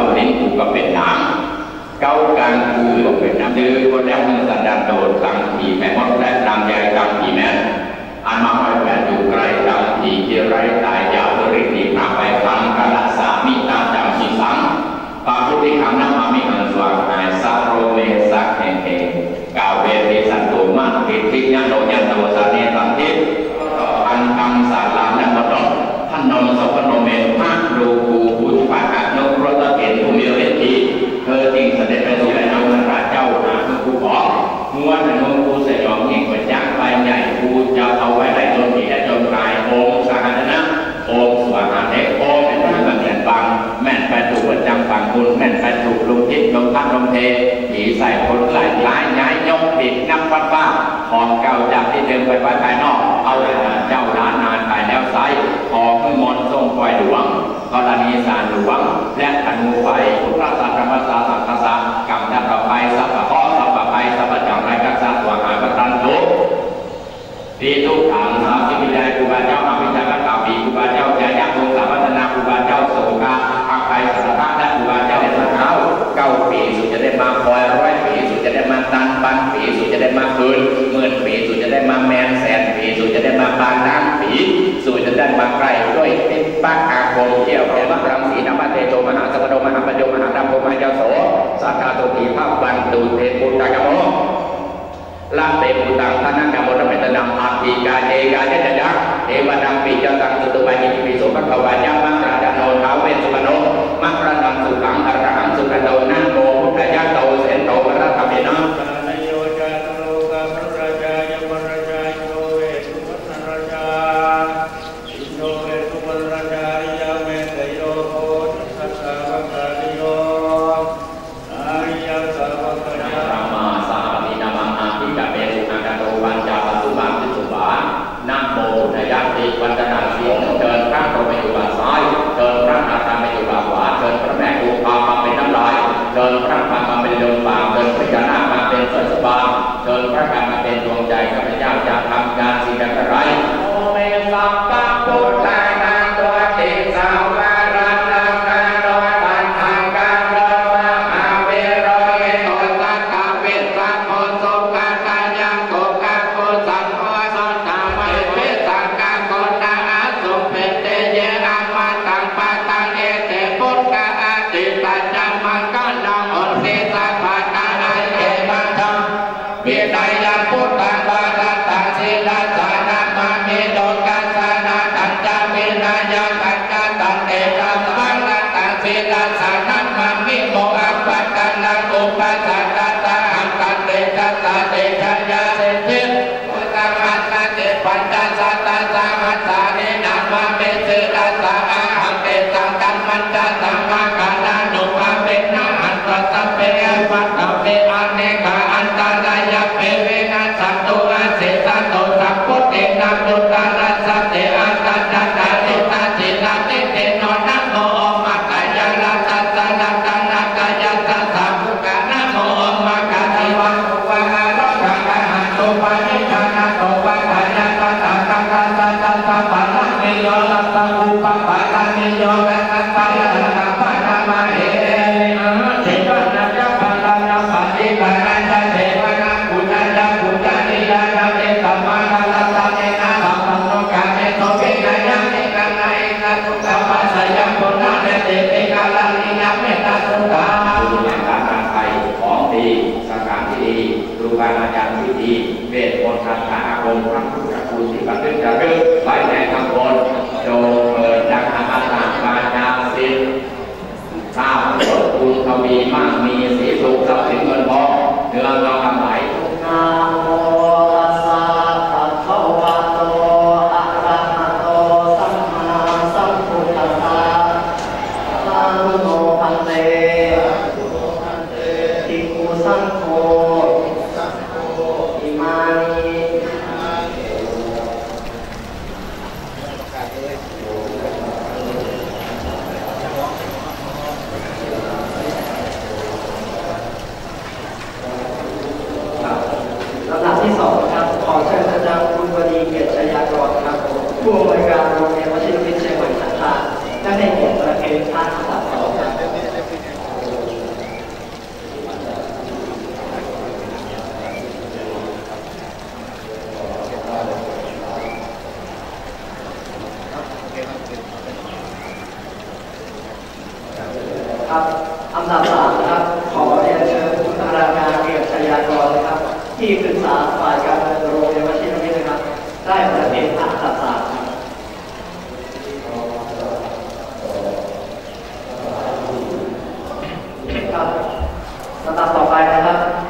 เอาลิ้นกูก็เป็นน้ำเก้าการกูก็เป็นน้ำดื้อคนแรกมือสั่นดันโดดสังผีแม่มดแรกตางยายตามผีแม่อันมาคอยแฝงอยู่ไกลตามผีเกียไรตายยาวริกีพระไปฟังกาลสามีตาจังสีสังปาพุทธิขังนามามิ ม้วนหนุ่มกูสยองยิ่งกว่าจักใบใหญ่กูจะเอาไว้ได้จนเหนียจนตายโอมสาหนะโอมสวาหาเทโอมเป็นที่บังเกิดบังแม่นแปดถูกประจำฝังคุณแม่นแปดถูกลงทิศลงทัศลงเทผีใส่คนไหลไหลย้ายยกปิดนับวัดบ้าของเก่าจากที่เดิมไปไปภายนอก เอาเจ้าหลานนานไปแล้วไซของมอนทรงปล่อยหลวงกรณีสารหลวงและอนงูไฟพุทธศาสนาศาสตร์กรรมดับไปสัพ จนพระกรรมมาเป็นดวงใจ Amen. บาอาจารย์ที่ดีเวทมนต์คาถาอาคมพระพุทธคุณที่บันทึกจะรึกไว้ในคำบนโจเปิดดังอาตาบาญาสิทธิ์ทราบผลคุณทวีมากมีสีสุขทรัพย์สินเงินทองเนื้องอกำไหลทุกนา ลำดับที่สองครับ ขอเชิญอาจารย์คุณวดีเกียรติชยากรครับผู้อำนวยการโรงเรียนวชิรวิทย์เชียงใหม่สันตาได้ในเกียรติประเคนท่านอันดับสองครับ ครับอำนดับสามนะครับ ขอเรียนเชิญคุณธาราการเกียรติชยากรนะครับ ที่ปรึกษาฝ่ายการเงินโรงเรียนวชิรวิทย์นะครับ ได้ประเด็นอันดับสามครับครับลำดับ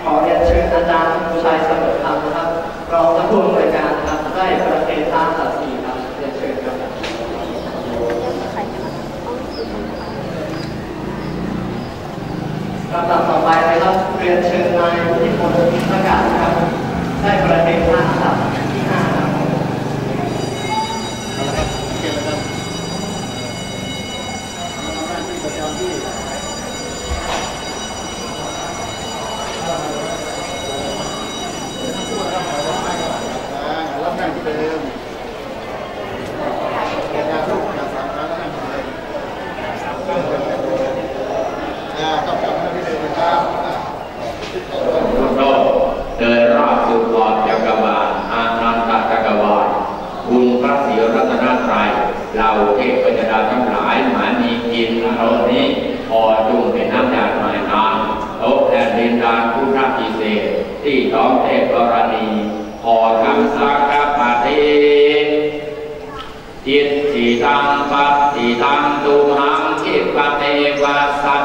ขอเรียนเชิญอาจารย์ผู้ชัยเสมอธรรมนะครับรองท่านผู้อำนวยการนะครับ ได้ประเคนท่านอันดับสี่ครับเรียนเชิญครับ ลำดับต่อไป นะครับเรียนเชิญนายวุฒิพลประกาศนะครับ ได้ประเด็นท่าอันดับที่ห้าครับ รับงานที่เดิมเก็บงานลูกงานสามครั้งนั่งเลยอ่าต้องกลับมาที่เดิมนะครับอ่า พุทโธเดินรอบสุขอบจักรวาลอานันตจักรวาลคุณพ รีรัตนตรัยเราเทพยดาทั้งหลายหมานีกินเรานี้พอจุงเป็นน้ำยาหมายนานโตแผ่นดินดานพุทธพิเศษที่ท้องเทพกรณีพอทำสักกะปะเทจิตติตังปัตติตังตุมหังคิปะเทวะสั